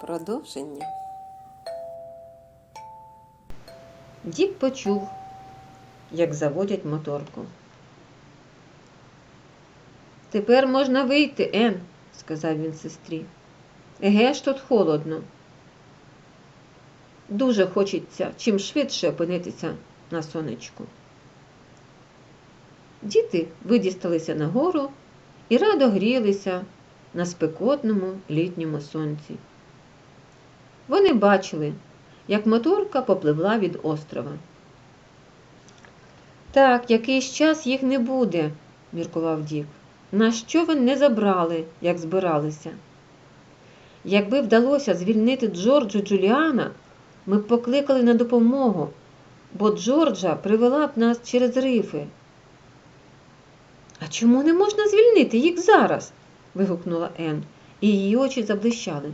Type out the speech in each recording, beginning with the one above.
Продовження. Дік почув, як заводять моторку. Тепер можна вийти, Ен, сказав він сестрі. Еге ж тут холодно. Дуже хочеться чим швидше опинитися на сонечку. Діти видісталися нагору і радо грілися на спекотному літньому сонці. Вони бачили, як моторка попливла від острова. Так, якийсь час їх не буде, міркував Дік. На що ви не забрали, як збиралися? Якби вдалося звільнити Джорджу Джуліана, ми б покликали на допомогу, бо Джорджа привела б нас через рифи. А чому не можна звільнити їх зараз? вигукнула Ен, і її очі заблищали.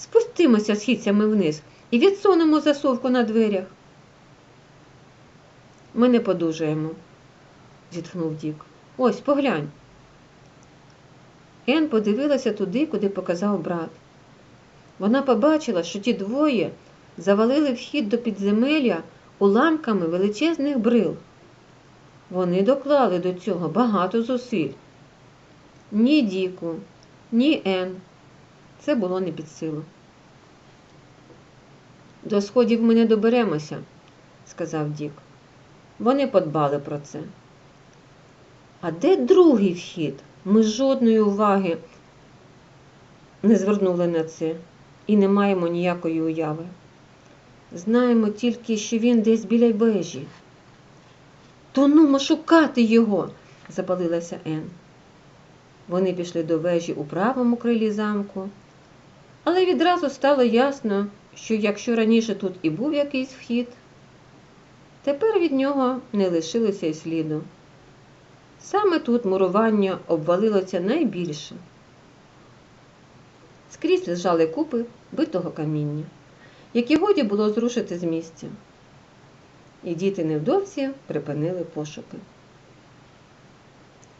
Спустимося східцями вниз і відсунемо засовку на дверях. Ми не подужаємо, зітхнув Дік. Ось, поглянь. Ен подивилася туди, куди показав брат. Вона побачила, що ті двоє завалили вхід до підземелля уламками величезних брил. Вони доклали до цього багато зусиль. Ні Діку, ні Ен. Це було не під силу. До сходів ми не доберемося, сказав Дік. Вони подбали про це. А де другий вхід? Ми жодної уваги не звернули на це і не маємо ніякої уяви. Знаємо тільки, що він десь біля вежі. То нумо шукати його, запалилася Ен. Вони пішли до вежі у правому крилі замку, але відразу стало ясно, що якщо раніше тут і був якийсь вхід, тепер від нього не лишилося й сліду. Саме тут мурування обвалилося найбільше. Скрізь лежали купи битого каміння, які годі було зрушити з місця. І діти невдовзі припинили пошуки.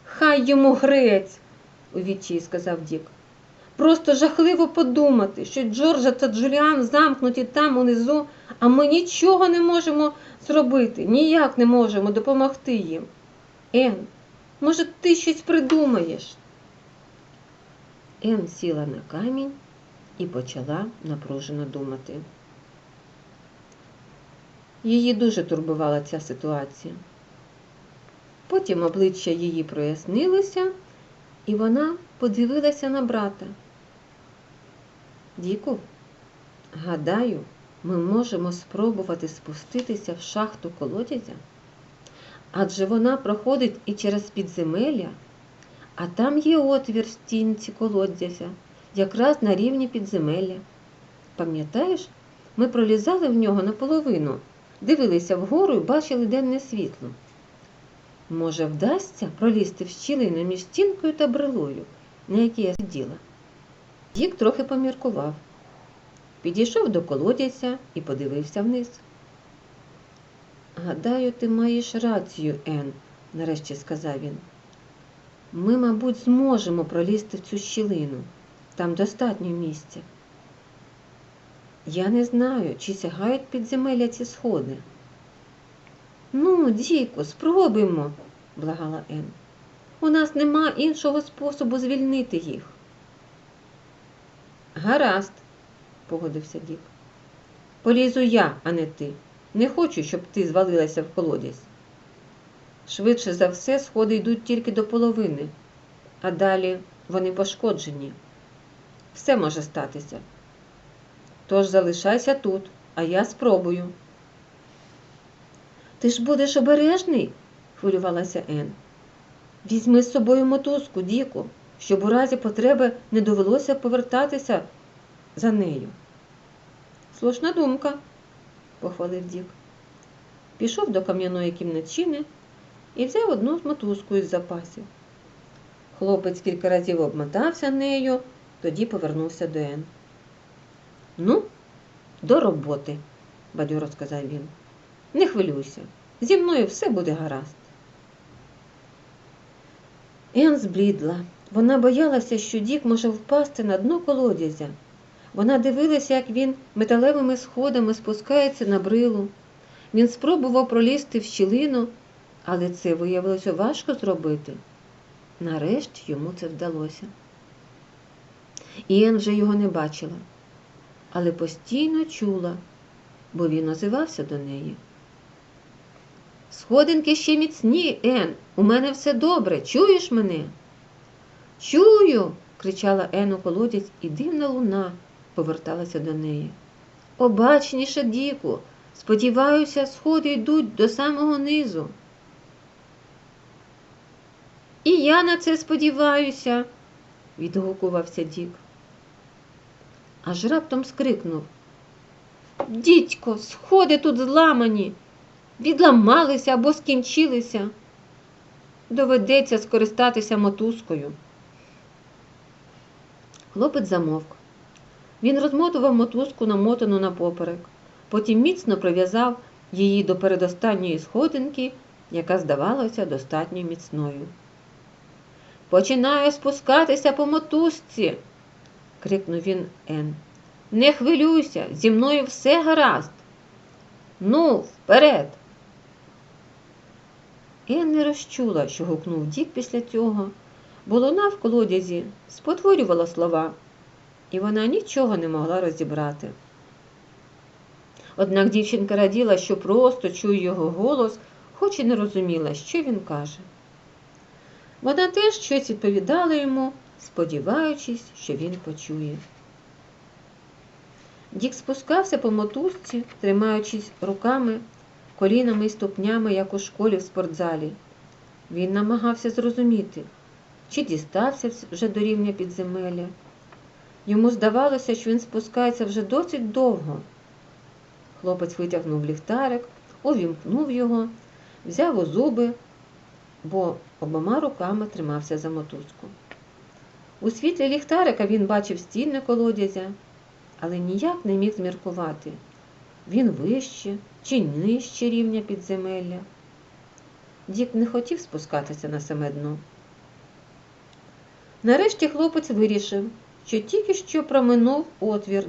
Хай йому грець, у відчаї сказав Дік. Просто жахливо подумати, що Джорджа та Джуліан замкнуті там унизу, а ми нічого не можемо зробити, ніяк не можемо допомогти їм. Ен, може, ти щось придумаєш? Ен сіла на камінь і почала напружено думати. Її дуже турбувала ця ситуація. Потім обличчя її прояснилося, і вона подивилася на брата. Діку, гадаю, ми можемо спробувати спуститися в шахту колодязя, адже вона проходить і через підземелля, а там є отвір в стінці колодязя, якраз на рівні підземелля. Пам'ятаєш, ми пролізали в нього наполовину, дивилися вгору і бачили денне світло. Може, вдасться пролізти в щілину між стінкою та брелою, на якій я сиділа. Дік трохи поміркував. Підійшов до колодязя і подивився вниз. Гадаю, ти маєш рацію, Ен, нарешті сказав він. Ми, мабуть, зможемо пролізти в цю щілину. Там достатньо місця. Я не знаю, чи сягають підземелля ці сходи. Ну, Діку, спробуймо, благала Ен. У нас нема іншого способу звільнити їх. Гаразд, погодився Дік. Полізу я, а не ти. Не хочу, щоб ти звалилася в колодязь. Швидше за все, сходи йдуть тільки до половини, а далі вони пошкоджені. Все може статися. Тож залишайся тут, а я спробую. Ти ж будеш обережний, хвилювалася Ен. Візьми з собою мотузку, Діку, щоб у разі потреби не довелося повертатися за нею. Слушна думка, похвалив Дік. Пішов до кам'яної кімнатчини і взяв одну мотузку із запасів. Хлопець кілька разів обмотався нею, тоді повернувся до Ен. Ну, до роботи, бадьоро сказав він. Не хвилюйся, зі мною все буде гаразд. Ен зблідла. Вона боялася, що Дік може впасти на дно колодязя, Вона дивилася, як він металевими сходами спускається на брилу. Він спробував пролізти в щілину, але це виявилося важко зробити. Нарешті йому це вдалося. Іен вже його не бачила, але постійно чула, бо він озивався до неї. Сходинки ще міцні, Ен, у мене все добре, чуєш мене? Чую. кричала Ен у колодязь, і дивна луна поверталася до неї. Обачніше, Діку, сподіваюся, сходи йдуть до самого низу. І я на це сподіваюся, відгукувався Дік. Аж раптом скрикнув. Дідько, сходи тут зламані, відламалися або скінчилися. Доведеться скористатися мотузкою. Хлопець замовк. Він розмотував мотузку, намотану на поперек, потім міцно прив'язав її до передостанньої сходинки, яка здавалася достатньо міцною. Починаю спускатися по мотузці, крикнув він Ен. Не хвилюйся, зі мною все гаразд. Ну, вперед. Ен не розчула, що гукнув Дік після цього, бо луна в колодязі спотворювала слова, і вона нічого не могла розібрати. Однак дівчинка раділа, що просто чує його голос, хоч і не розуміла, що він каже. Вона теж щось відповідала йому, сподіваючись, що він почує. Дік спускався по мотузці, тримаючись руками, колінами і ступнями, як у школі в спортзалі. Він намагався зрозуміти, чи дістався вже до рівня підземелля. Йому здавалося, що він спускається вже досить довго. Хлопець витягнув ліхтарик, увімкнув його, взяв у зуби, бо обома руками тримався за мотузку. У світлі ліхтарика він бачив стіни колодязя, але ніяк не міг зміркувати. Він вище чи нижче рівня підземелля. Дік не хотів спускатися на саме дно. Нарешті хлопець вирішив, що тільки що проминув отвір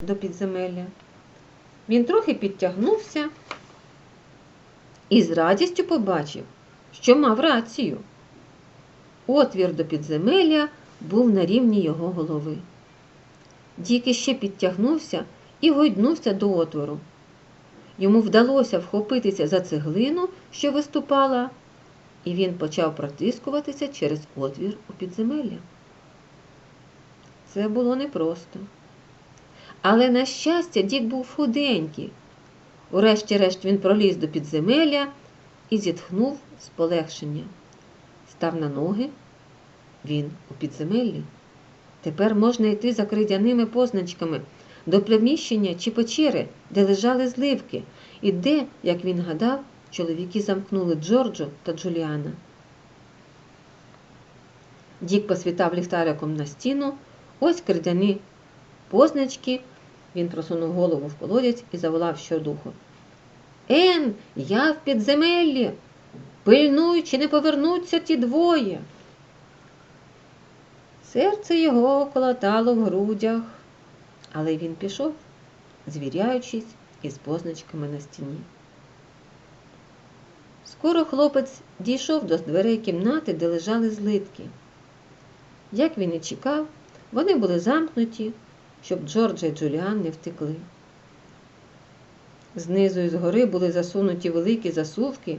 до підземелля. Він трохи підтягнувся і з радістю побачив, що мав рацію. Отвір до підземелля був на рівні його голови. Дік іще підтягнувся і гойднувся до отвору. Йому вдалося вхопитися за цеглину, що виступала, і він почав протискуватися через отвір у підземелля. Це було непросто. Але, на щастя, Дік був худенький. Урешті-решт він проліз до підземелля і зітхнув з полегшення. Став на ноги, він у підземеллі. Тепер можна йти за кридяними позначками до приміщення чи печери, де лежали зливки, і де, як він гадав, чоловіки замкнули Джорджо та Джуліана. Дік посвітав ліхтариком на стіну, ось кридяні позначки. Він просунув голову в колодязь і заволав щодуху. Ен, я в підземеллі. Пильнуй, чи не повернуться ті двоє. Серце його колотало в грудях, але він пішов, звіряючись із позначками на стіні. Скоро хлопець дійшов до дверей кімнати, де лежали злитки. Як він і чекав, вони були замкнуті, щоб Джорджа і Джуліан не втекли. Знизу і згори були засунуті великі засувки,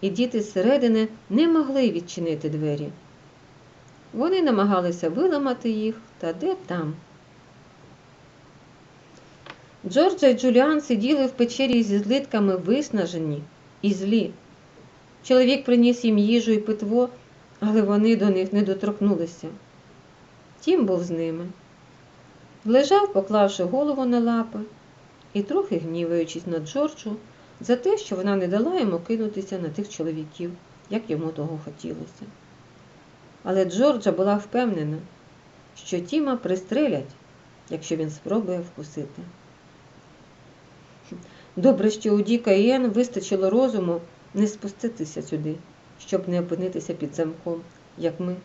і діти зсередини не могли відчинити двері. Вони намагалися виламати їх, та де там. Джорджа і Джуліан сиділи в печері зі злитками виснажені і злі. Чоловік приніс їм їжу і питво, але вони до них не доторкнулися. Тім був з ними. Лежав, поклавши голову на лапи і трохи гніваючись на Джорджу за те, що вона не дала йому кинутися на тих чоловіків, як йому того хотілося. Але Джорджа була впевнена, що Тіма пристрелять, якщо він спробує вкусити. Добре, що у Діка Ен вистачило розуму не спуститися сюди, щоб не опинитися під замком, як ми,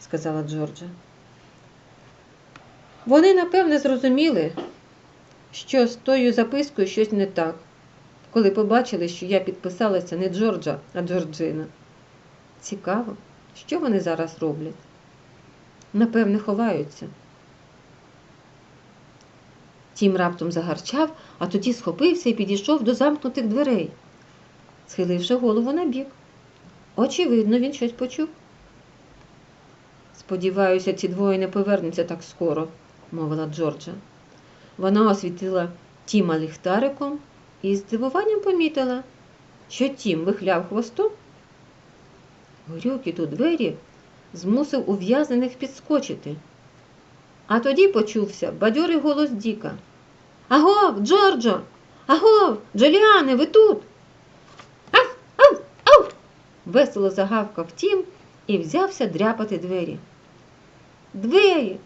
сказала Джорджа. Вони, напевне, зрозуміли, що з тою запискою щось не так, коли побачили, що я підписалася не Джорджа, а Джорджина. Цікаво, що вони зараз роблять? Напевне, ховаються. Тім раптом загарчав, а тоді схопився і підійшов до замкнутих дверей, схиливши голову на бік. Очевидно, він щось почув. Сподіваюся, ці двоє не повернуться так скоро, мовила Джорджа. Вона освітила Тіма ліхтариком і з здивуванням помітила, що Тім вихляв хвостом. Горюкіт у двері змусив ув'язнених підскочити. А тоді почувся бадьорий голос Діка. Агов, Джорджо! Агов, Джоліане, ви тут? Весело загавкав Тім і взявся дряпати двері. Двері!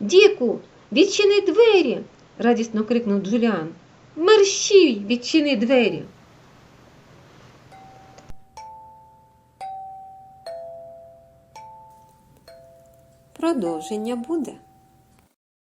Діку, відчини двері! радісно крикнув Джуліан. Мерщій, відчини двері. Продовження буде.